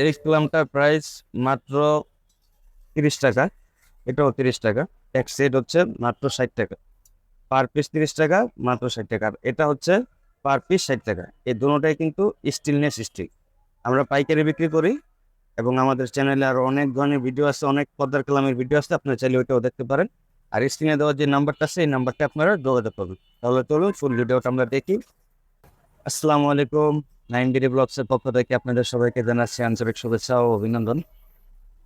এই কলামটার প্রাইস মাত্র তিরিশ টাকা, এটাও তিরিশ টাকা। এক সেট হচ্ছে মাত্র ষাট টাকা। পার পিস তিরিশ টাকা, মাত্র ষাট টাকা। এটা হচ্ছে পার পিস ষাট টাকা। এই দুটোটাই কিন্তু স্টিলনেস স্টিক আমরা পাইকারি বিক্রি করি এবং আমাদের চ্যানেলে আরও অনেক ধরনের ভিডিও আছে, অনেক পদ্মার কালামের ভিডিও আছে, আপনারা চাইলে ওইটাও দেখতে পারেন। আর স্ক্রিনে দেওয়ার যে নাম্বারটা আছে, এই নাম্বারটা আপনারা যোগাযোগ করবেন তাহলে চলুন, ফুল ভিডিওটা আমরা দেখি। আসসালামু আলাইকুম। নাইন ডিডি ব্লগসের পক্ষ থেকে আপনাদের সবাইকে জানাচ্ছি আন্তরিক শুভেচ্ছা ও অভিনন্দন।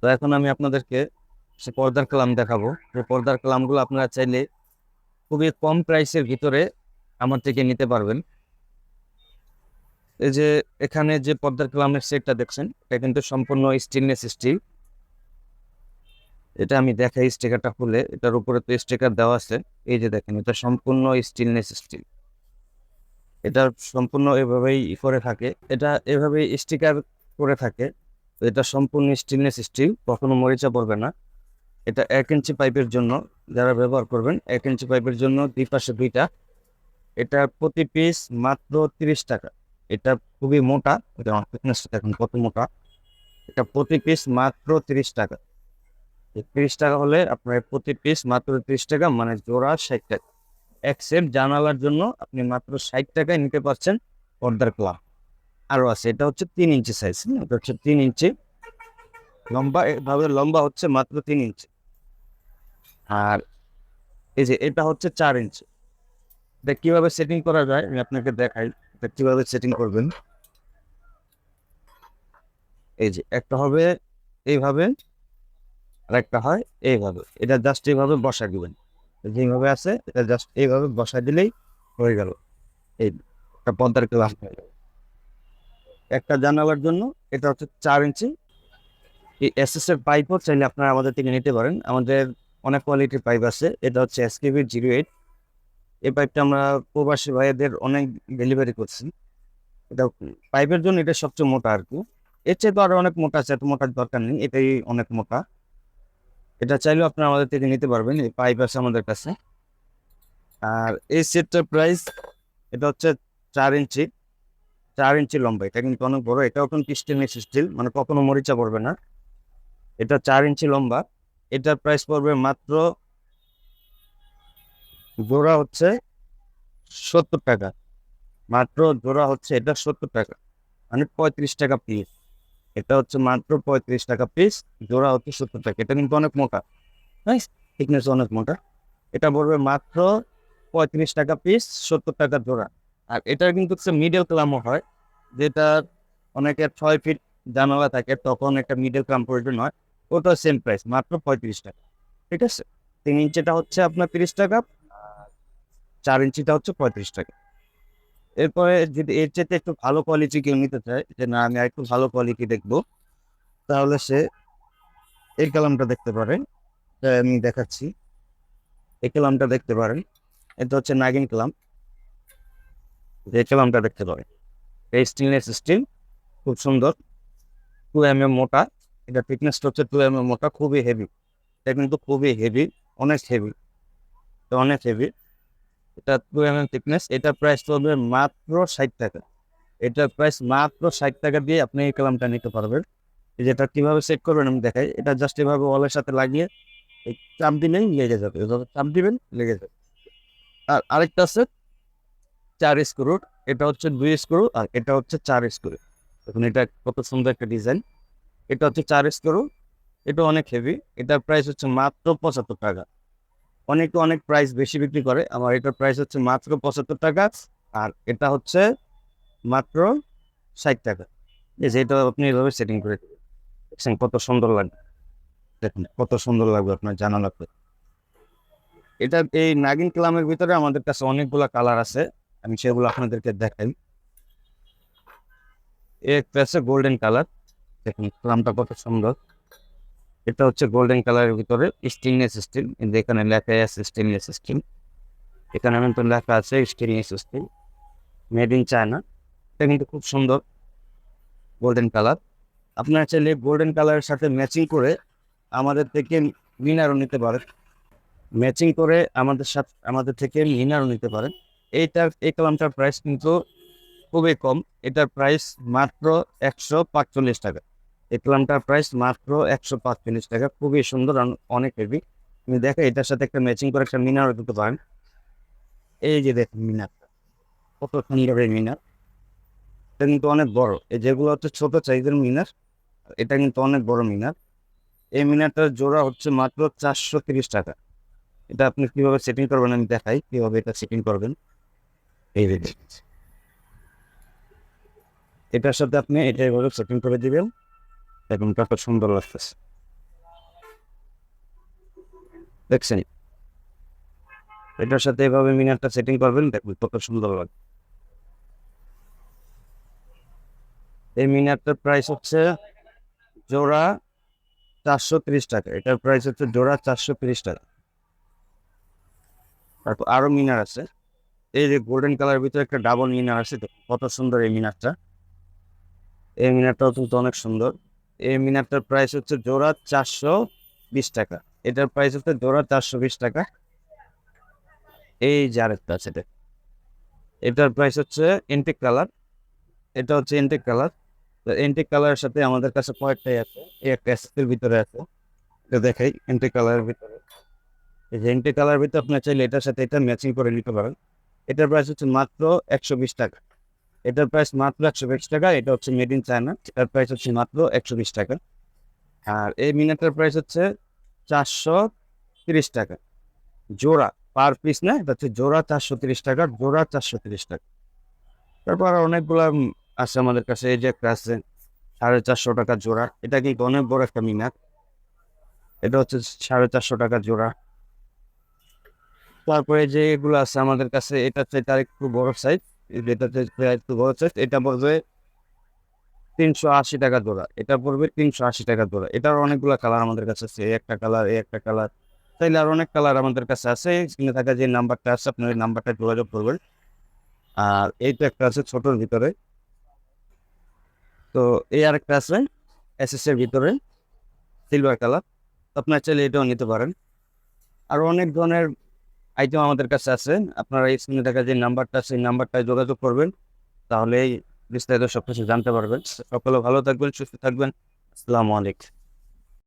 তো এখন আমি আপনাদেরকে সে পর্দার কালাম দেখাবো, যে পর্দার কালামগুলো আপনারা চাইলে খুবই কম প্রাইসের ভিতরে আমার থেকে নিতে পারবেন। এই যে এখানে যে পর্দার কালামের সেটটা দেখছেন, এটা কিন্তু সম্পূর্ণ স্টেনলেস স্টিল এটা আমি দেখাই স্টিকারটা খুলে, এটার উপরে তো স্টিকার দেওয়া আছে। এই যে দেখেন, এটা সম্পূর্ণ স্টেনলেস স্টিল এটা সম্পূর্ণ এভাবেই করে থাকে। এটা এভাবেই স্টিকার করে থাকে। এটা সম্পূর্ণ স্টেনলেস স্টিল কখনো মরিচা পড়বে না। এটা এক ইঞ্চি পাইপের জন্য যারা ব্যবহার করবেন, এক ইঞ্চি পাইপের জন্য দুই পাশে দুইটা। এটা প্রতি পিস মাত্র তিরিশ টাকা। এটা খুবই মোটা, এটা ফিটনেসটা দেখুন কত মোটা। এটা প্রতি পিস মাত্র তিরিশ টাকা। তিরিশ টাকা হলে আপনার প্রতি পিস মাত্র তিরিশ টাকা মানে জোড়া ষাট টাকা। এক সেট জানালার জন্য আপনি মাত্র ষাট টাকায় নিতে পারছেন পর্দার ক্লাব। আরও আছে, এটা হচ্ছে তিন ইঞ্চি সাইজ এটা হচ্ছে তিন ইঞ্চি। লম্বা, এভাবে লম্বা হচ্ছে মাত্র তিন ইঞ্চি। আর এই যে এটা হচ্ছে চার ইঞ্চি। এটা কীভাবে সেটিং করা যায়? আমি আপনাকে দেখাই, এটা কীভাবে সেটিং করবেন। এই যে একটা হবে এইভাবে আর একটা হয় এইভাবে। এটা জাস্ট এইভাবে বসা দিবেন। যেভাবে আছে, এটা জাস্ট এইভাবে বসা দিলেই হয়ে গেল। এই একটা পদ্মার ক্লাস হয়ে গেল একটা জানালার জন্য এটা হচ্ছে চার ইঞ্চি এই এসএস এর পাইপও চাইলে আপনারা আমাদের থেকে নিতে পারেন। আমাদের অনেক কোয়ালিটির পাইপ আছে। এটা হচ্ছে এসকেবি জিরো এইট এই পাইপটা আমরা প্রবাসী ভাইদের অনেক ডেলিভারি করছি। এটা পাইপের জন্য এটা সবচেয়ে মোটা আর কি। এর চেয়ে তো আরও অনেক মোটা আছে, এত মোটার দরকার নেই। এটাই অনেক মোটা। এটা চাইলেও আপনারা আমাদের থেকে নিতে পারবেন, এই পাইপ আছে আমাদের কাছে। আর এই সেটটার প্রাইস এটা হচ্ছে চার ইঞ্চি চার ইঞ্চি লম্বা, এটা কিন্তু অনেক বড়, এটাও কিন্তু স্টেনলেস স্টিল মানে কখনো মরিচা পড়বে না। এটা চার ইঞ্চি লম্বা, এটার প্রাইস পড়বে মাত্র জোড়া হচ্ছে সত্তর টাকা। মাত্র জোড়া হচ্ছে এটা সত্তর টাকা মানে পঁয়ত্রিশ টাকা পিস এটা হচ্ছে মাত্র পঁয়ত্রিশ টাকা পিস জোড়া হচ্ছে সত্তর টাকা। এটা কিন্তু অনেক মোটা থিকনেস অনেক মোটা। এটা পড়বে মাত্র পঁয়ত্রিশ টাকা পিস সত্তর টাকা জোড়া। আর এটা কিন্তু হচ্ছে মিডল ক্লামও হয়, যেটা অনেকের ছয় ফিট জানালা থাকে, তখন একটা মিডল ক্লাম প্রয়োজন হয় ওটা সেম প্রাইস মাত্র পঁয়ত্রিশ টাকা। ঠিক আছে? তিন ইঞ্চিটা হচ্ছে আপনার তিরিশ টাকা চার ইঞ্চিটা হচ্ছে পঁয়ত্রিশ টাকা। এরপরে যদি এর চেয়ে একটু ভালো কোয়ালিটি কেউ নিতে চায়, যে না, আমি একটু ভালো কোয়ালিটি দেখব, তাহলে সে এই কালামটা দেখতে পারে আমি দেখাচ্ছি। এই কালামটা দেখতে পারেন। এটা হচ্ছে নাগিন কালাম। এই কালামটা দেখতে পারেন। এই স্টেনলেস স্টিল খুব সুন্দর। টু এম এম মোটা। এটা ফিটনেসটা হচ্ছে টু এম এম মোটা, খুবই হেভি এটা কিন্তু খুবই হেভি অনেক হেভি অনেক হেভি এটা টু এম এম থিকনেস এটা প্রাইস পড়বে মাত্র ষাট টাকা। এটার প্রাইস মাত্র ষাট টাকা দিয়ে আপনি এই কালামটা নিতে পারবেন। যেটা কীভাবে সেট করবেন আমি দেখাই। এটা জাস্ট এভাবে ওয়ালের সাথে লাগিয়ে এই চাপ দিলেই লেগে যাবে। চাপ দিবেন, লেগে যাবে। আর আরেকটা আছে চার স্ক্রুর এটা হচ্ছে দুই স্ক্রু আর এটা হচ্ছে চার স্ক্রু দেখুন এটা কত সুন্দর একটা ডিজাইন। এটা হচ্ছে চার স্ক্রু এটা অনেক হেভি এটার প্রাইস হচ্ছে মাত্র পঁচাত্তর টাকা। অনেকে অনেক প্রাইস বেশি বিক্রি করে। আমার এটার প্রাইস হচ্ছে মাত্র পঁচাত্তর টাকা আর এটা হচ্ছে মাত্র ষাট টাকা। এই যে এটা আপনি এভাবে সেটিং করে। দেখছেন কত সুন্দর লাগবে। দেখুন কত সুন্দর লাগবে আপনার জানা লাগবে। এটা এই নাগিন ক্লামের ভিতরে আমাদের কাছে অনেকগুলা কালার আছে, আমি সেগুলো আপনাদেরকে দেখাই। একটা আছে গোল্ডেন কালার দেখুন ক্লামটা কত সুন্দর। এটা হচ্ছে গোল্ডেন কালারের ভিতরে স্টেনলেস স্টিল কিন্তু এখানে লেখা আছে স্টেনলেস স্টিল এখানে কিন্তু লেখা আছে stainless steel made in China এটা কিন্তু খুব সুন্দর গোল্ডেন কালার আপনারা চাইলে গোল্ডেন কালারের সাথে ম্যাচিং করে আমাদের থেকে মিনারও নিতে পারেন। ম্যাচিং করে আমাদের সাথে, আমাদের থেকে মিনারও নিতে পারেন। এইটার, এই কালামটার প্রাইস কিন্তু খুবই কম। এটার প্রাইস মাত্র একশো পাঁচচল্লিশ টাকা। এই ক্লামটার প্রাইস মাত্র একশো পাঁচচল্লিশ টাকা। খুবই সুন্দর অনেক হেভি তুমি দেখো, এটার সাথে একটা ম্যাচিং করে একটা মিনারও দিতে পারেন এই যে দেখুন মিনারটা, কত সুন্দর মিনার। এটা কিন্তু অনেক বড়। এই যেগুলো হচ্ছে ছোট সাইজের মিনার, এটা কিন্তু অনেক বড় মিনার। এই মিনারটার জোড়া হচ্ছে মাত্র চারশো তিরিশ টাকা। এটা আপনি কীভাবে সেটিং করবেন আমি দেখাই, কীভাবে এটা সেটিং করবেন। এই এটার সাথে আপনি এটা এভাবে সেটিং করে দিবেন। দেখুন কত সুন্দর লাগতেছে। দেখছেন? এটার সাথে এভাবে মিনারটা সেটিং করবেন, দেখবেন কত সুন্দর লাগবে। এই মিনারটার প্রাইস হচ্ছে জোড়া চারশো তিরিশ টাকা। এটার প্রাইস হচ্ছে জোড়া চারশো তিরিশ টাকা। তারপর আরও মিনার আছে। এই যে গোল্ডেন কালারের ভিতরে একটা ডাবল মিনার আছে কত সুন্দর এই মিনারটা। এই মিনারটাও কিন্তু অনেক সুন্দর। এই মিনারটার প্রাইস হচ্ছে জোড়া চারশো বিশ টাকা। এটার প্রাইস হচ্ছে জোড়া চারশো বিশ টাকা। এই যে আরেকটা আছে এটা এটার প্রাইস হচ্ছে এন্টিক কালার এটা হচ্ছে এন্টিক কালার তো এন্টিক কালারের সাথে আমাদের কাছে কয়েকটাই আছে। এই একটা এসের ভিতরে আছে। এটা দেখাই এন্টিক কালারের ভিতরে। এই যে এন্টিক কালারের ভিতরে আপনার চাইলে এটার সাথে এটা ম্যাচিং করে নিতে পারেন। এটার প্রাইস হচ্ছে মাত্র একশো বিশ টাকা। এটার প্রাইস মাত্র একশো বিশ টাকা, এটা হচ্ছে মেড ইন চায়না এটার প্রাইস হচ্ছে মাত্র একশো বিশ টাকা। আর এই মিনারটার প্রাইস হচ্ছে চারশো তিরিশ টাকা। জোড়া পার পিস না, এটা হচ্ছে জোড়া চারশো তিরিশ টাকা, জোড়া চারশো তিরিশ টাকা। তারপর অনেকগুলা আছে আমাদের কাছে, এই যে একটা আছে, সাড়ে চারশো টাকা জোড়া। এটা কিন্তু অনেক বড় একটা মিনার? এটা হচ্ছে সাড়ে চারশো টাকা জোড়া। তারপরে যে এগুলো আছে আমাদের কাছে, এটা হচ্ছে তার একটু বড় সাইজ এটা হচ্ছে এটা পড়বে তিনশো আশি টাকা জোড়া, এটা পড়বে তিনশো আশি টাকা জোড়া। এটার অনেকগুলো কালার আমাদের কাছে আছে একটা কালার এই একটা কালার তাইলে আর অনেক কালার আমাদের কাছে আছে স্ক্রিনে থাকা যে নাম্বারটা আছে আপনার ওই নাম্বারটা যোগাযোগ করবেন। আর এই তো একটা আছে ছোটোর ভিতরে। তো এই আরেকটা আছে এসএস এর ভিতরে সিলভার কালার আপনার চাইলে এটাও নিতে পারেন। আর অনেক ধরনের আইটেম আমাদের কাছে আছে। আপনারা এই স্ক্রিনে দেখা যে নাম্বারটা সেই নাম্বারটায় যোগাযোগ করবেন। তাহলেই বিস্তারিত সব কিছু জানতে পারবেন। সকলে ভালো থাকবেন, সুস্থ থাকবেন। আসসালামু আলাইকুম।